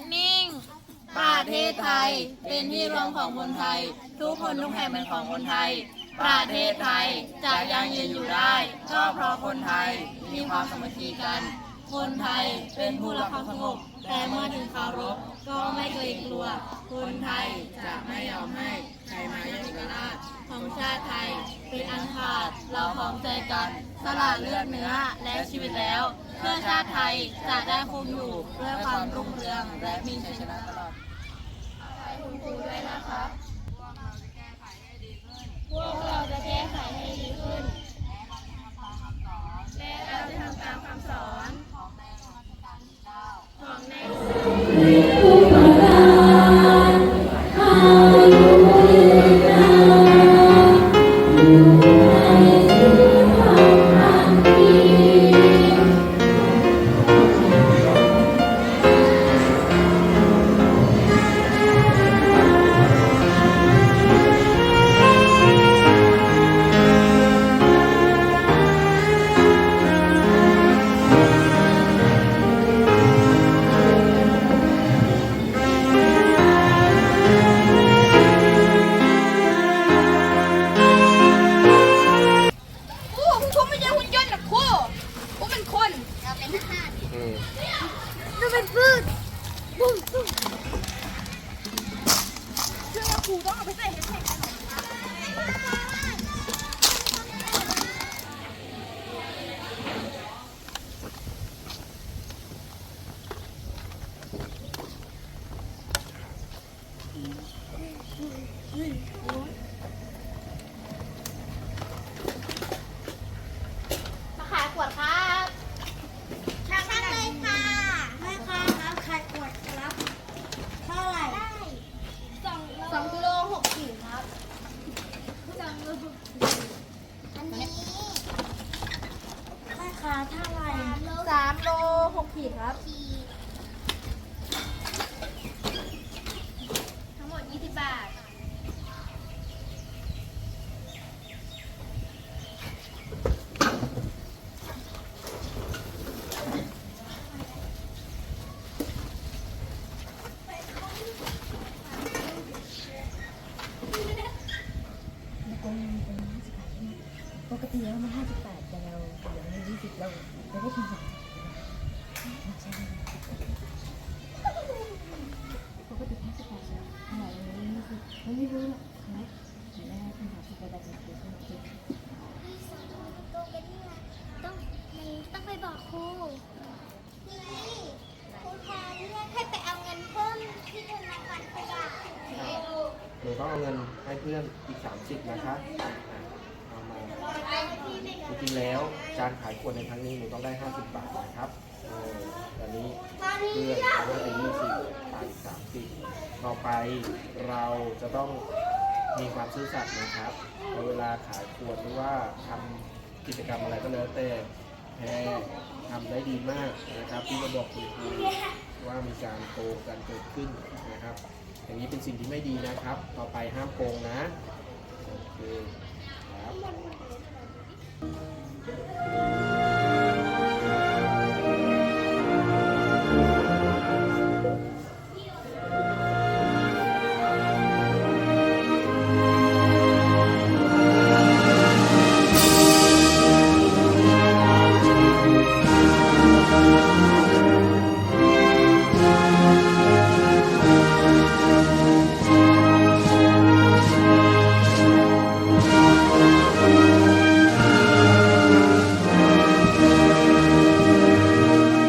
ดนิ่ง ประเทศไทยเป็นที่รวมของคนไทย ทุกคนทุกแห่งเป็นของคนไทย ประเทศไทยจะยังยืนอยู่ได้ก็เพราะคนไทยมีความสามัคคีกัน คนไทยเป็นผู้รักความสงบแต่เมื่อถึงคารพก็ไม่เกรงกลัว คนไทยจะไม่ยอมให้ใครมาย่ำยีกราชของชาติไทย เป็นอันขาดเราพร้อมใจกัน สละเลือดเนื้อและชีวิตแล้ว เพื่อชาติไทยจะได้คงอยู่ด้วยความรุ่งเรืองและมีชัยชนะตลอดขอให้คุณคูน้ำค่ะ มเราเป็นพืชปุ้งปุ้งเครื่องครูต้องเอาไปใส่ให็ดแข็งมาขายขวดครับช่างเลยค่ะแม่ค้าครับขายขวดครับเท่าไหร่สองสองกิโลหกขีดครับสองโลหกขีดอันนี้แม่ค้าเท่าไหร่สามโลหก ขีดครับ ทั้งหมดยี่สิบบาทปกติแล้วมันห้าสิบแปดแต่เราเหลือยี่สิบเราเราได้ทุนสองใช่ไหมปกติห้าสิบแปดแล้วขนาดเรายี่สิบเราไม่รู้หรอกนะเดี๋ยวแม่คุณหาที่ไปได้เป็นตัวเป็น ตัวต้องต้องไปบอกครูนี่ครูแทนเรียกให้ไปเอาเงินเพิ่มที่ธนาคารขยะหนูต้องเอาเงินให้เพื่อนอีก 30 นะคะอะเอามาจริงๆแล้วการขายขวดในครั้งนี้หนูต้องได้ 50 บาทนะครับ เพื่อนเขาได้ไป20บาทอีก30ต่อไปเราจะต้องมีความซื่อสัตย์นะครับในเวลาขายขวดหรือว่าทำกิจกรรมอะไรก็แล้วแต่แพรทำได้ดีมากนะครับที่มาบอกคุณครูว่ามีการโกงกันเกิดขึ้นนะครับ อย่างนี้เป็นสิ่งที่ไม่ดีนะครับ ต่อไปห้ามโกงนะโอเคครับ